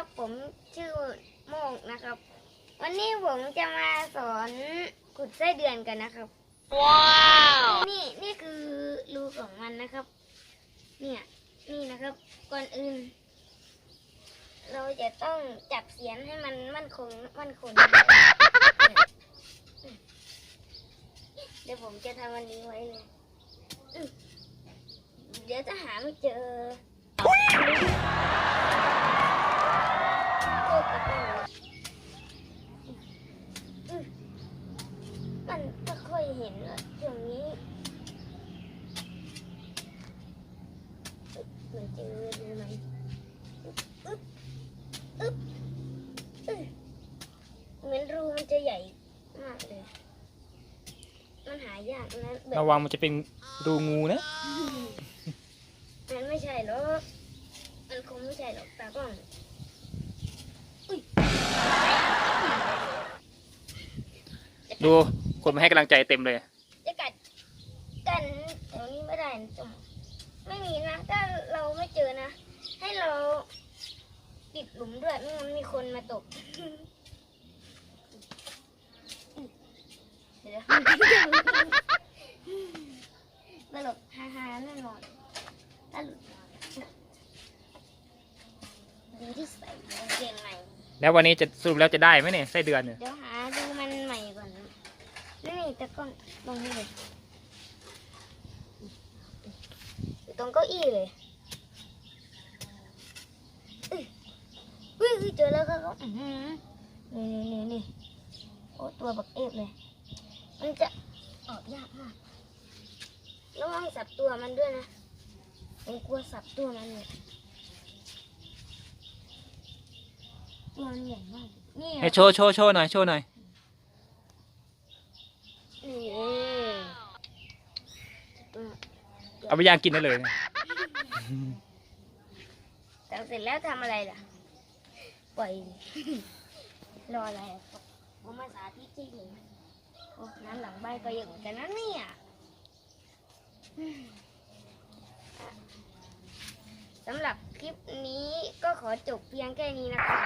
ครับผมชื่อโมกนะครับ วันนี้ผมจะมาสอนขุดไส้เดือนกันนะครับ ว้าว นี่นี่คือรูของมันนะครับ เนี่ยนี่นะครับ ก่อนอื่น เราจะต้องจับเสียนให้มันมั่นคงมั่นคง เดี๋ยวผมจะทำวันนี้ไว้เลยอื้อเดี๋ยวจะหาไม่เจอโอ้ ค่อยเห็นอะช่วงนี้อึ๊บมันเจอเลยไหมอึ๊บอึ๊บอึ๊บอึ๊บเหมือนรูมันจะใหญ่มากเลย มันหายากนะแบบระวังมันจะเป็นรูงูนะ มันไม่ใช่หรอกมันคงไม่ใช่หรอกตากล้องอุ้ยดู คนมาให้กำลังใจเต็มเลย จะกัดกันแถวนี้ไม่ได้นะจมไม่มีนะถ้าเราไม่เจอนะ ให้เราปิดหลุมด้วยไม่งั้นมีคนมาตกเดี๋ยวตลกฮาฮาๆแน่นอนถ้าหลุดมาดีที่ใส่กางเกงในแล้ววันนี้จะสรุปแล้วจะได้ไหมเนี่ยไส้เดือนเนี่ย เดี๋ยวหาดูมันใหม่ก่อนนะ นี่แต่กล้องตรงนี้เลยอยู่ตรงเก้าอี้เลยอุ้ยเจอแล้วครับนี่นี่นี่นี่โอ้ตัวบักเอฟเลย มันจะออกยากมากระวังสับตัวมันด้วยนะผมกลัวสับตัวมันเนี่ยตัวมันใหญ่มากนี่ให้โชว์โชว์โชว์หน่อยโชว์หน่อย นี่ เอาไปย่างกินได้เลยนะแต่เสร็จแล้วทำอะไรล่ะ ปล่อย รออะไรอะผมมาสาธิตจริงโอ้นั้นหลังใบก็เยอะเหมือนกันนะเนี่ยสำหรับคลิปนี้ก็ขอจบเพียงแค่นี้นะคะ